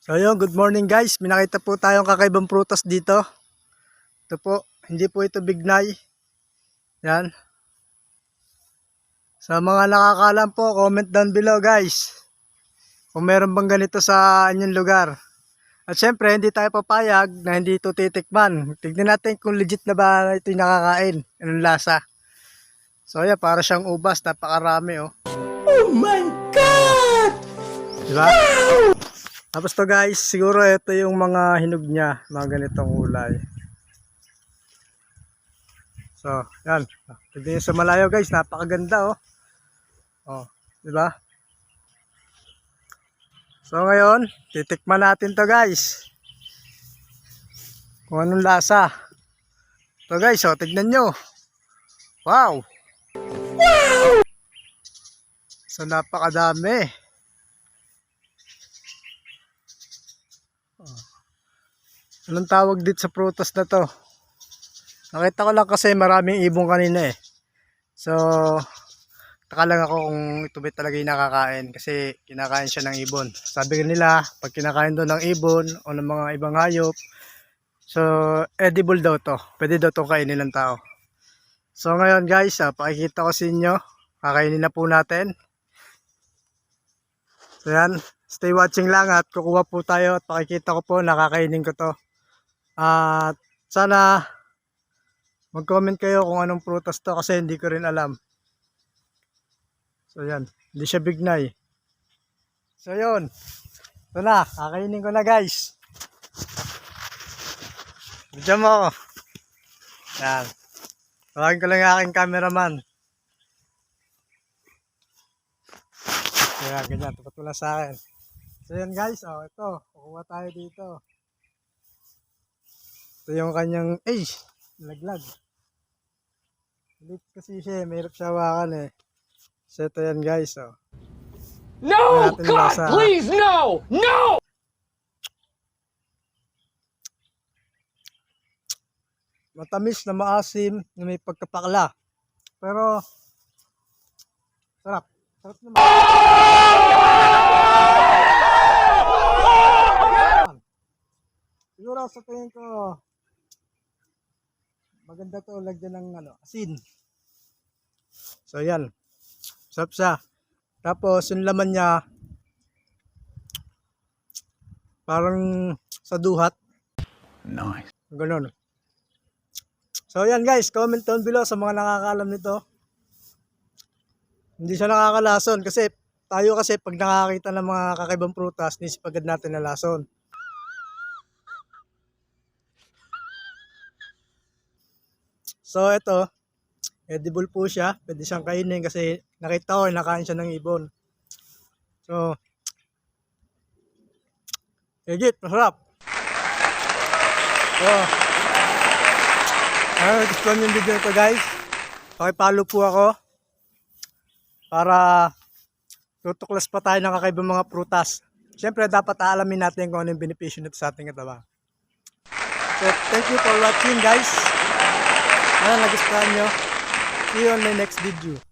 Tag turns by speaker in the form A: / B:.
A: So yun, good morning guys. May nakita po tayong kakaibang prutas dito. Ito po, hindi po ito bignay. Yan. Sa mga nakakalam po, comment down below guys. Kung meron bang ganito sa inyong lugar. At syempre, hindi tayo papayag na hindi ito titikman. Tignan natin kung legit na ba ito yung nakakain. Anong lasa. So yan, para siyang ubas. Napakarami oh.
B: Oh my God!
A: Diba? Tapos to guys, siguro ito yung mga hinog niya, mga ganitong kulay. So, yan. Tignan nyo sa malayo guys, napakaganda oh. Oh, di ba? So ngayon, titikman natin to guys. Kung anong lasa. To guys, oh, tignan nyo. Wow! Wow! So napakadami. Anong tawag dito sa prutas na to? Nakita ko lang kasi maraming ibong kanina eh. So, taka lang ako kung ito ba talaga yung nakakain kasi kinakain siya ng ibon. Sabi nila, pag kinakain doon ng ibon o ng mga ibang hayop, so edible daw to. Pwede daw to kainin ng tao. So ngayon guys, ah, pakikita ko sa inyo. Kakainin na po natin. So yan, stay watching lang at kukuha po tayo at pakikita ko po, nakakainin ko to. At sana mag-comment kayo kung anong prutas to kasi hindi ko rin alam. So yan, hindi siya bignay. So yun, ito na, kakainin ko na guys. Diyan mo ako. Yan. Tawagin ko lang yung aking cameraman. Kaya ganyan, tapat mo sa akin. So yan guys, oh, ito, kukuha tayo dito. Ito yung kanyang, ay, laglag. Ulit kasi siya, eh, mahirap siya hawakan eh. So ito yan guys, oh.
B: No! God,
A: lasa.
B: please, no! No!
A: Matamis na maasim na may pagkapakla. Pero, sarap. Sarap naman. Siguro sa tingin ko, maganda to lagyan ng ano, asin. So yan. Sarap siya. Tapos yung laman niya, parang sa duhat.
C: Nice.
A: Ganun. So yan guys, comment down below sa mga nakakaalam nito. Hindi siya nakakalason kasi tayo kasi pag nakakita ng mga kakaibang prutas, nisip agad natin na lason. So ito, edible po siya. Pwede siyang kainin kasi nakita ko nakain siya ng ibon. So, higit, masarap. So, ano, gusto nyo yung video ito guys? Pakipalo po ako para tutuklas pa tayo ng kakaibang mga prutas. Siyempre, dapat aalamin natin kung ano yung benepisyo nito sa ating katawan. So, thank you for watching guys. Ano, nagustuhan nyo? See you on the next video.